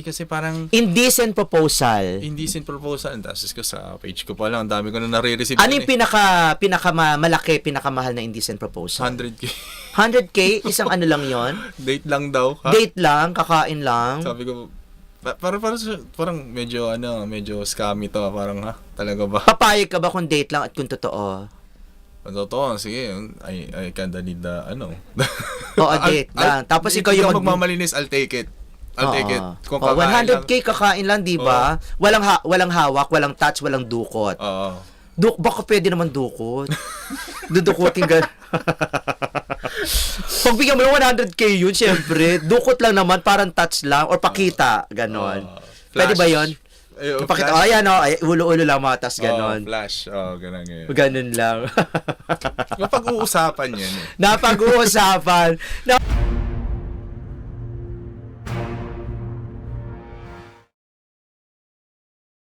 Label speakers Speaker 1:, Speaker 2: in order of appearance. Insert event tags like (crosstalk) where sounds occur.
Speaker 1: Kasi parang
Speaker 2: Indecent proposal.
Speaker 1: indecent proposal. Tapos ko sa page ko pa lang, ang dami ko na nare-receive.
Speaker 2: Ano
Speaker 1: yun
Speaker 2: yung pinaka, pinaka ma- malaki, pinakamahal na indecent
Speaker 1: eh.
Speaker 2: proposal?
Speaker 1: 100k.
Speaker 2: 100k? (laughs) Isang ano lang yon
Speaker 1: Date lang daw. Ha?
Speaker 2: Date lang, kakain lang.
Speaker 1: Sabi ko, pa- parang, parang, parang medyo, ano, medyo scammy to. Parang, ha? Talaga ba?
Speaker 2: Papayag ka ba kung date lang at kung totoo?
Speaker 1: Ang Totoo, sige. I, I kinda need the, ano.
Speaker 2: Oo, date (laughs) lang. Tapos ikaw yung mag-
Speaker 1: magmamalinis, I'll take it. I'll take it.
Speaker 2: Oo.
Speaker 1: Kung
Speaker 2: Oo,
Speaker 1: kakain lang.
Speaker 2: 100k kakain lang, di ba? Walang ha- walang hawak, walang touch, walang dukot.
Speaker 1: Oo.
Speaker 2: Duk baka pwede naman dukot. (laughs) Dudukutin ka. Pag bigyan mo ng 100k yun, syempre, dukot lang naman, parang touch lang, or pakita, ganon.
Speaker 1: Oo.
Speaker 2: Pwede ba
Speaker 1: Flash.
Speaker 2: yun?
Speaker 1: Ay, oh,
Speaker 2: Pakita,
Speaker 1: flash.
Speaker 2: oh, ayan, oh, ay, ulo-ulo lang mga, tas
Speaker 1: Oo,
Speaker 2: ganon.
Speaker 1: flash. Oo, ganun ngayon.
Speaker 2: Ganon lang. (laughs)
Speaker 1: Mapag-uusapan yan eh.
Speaker 2: Napag-uusapan. Na, (laughs)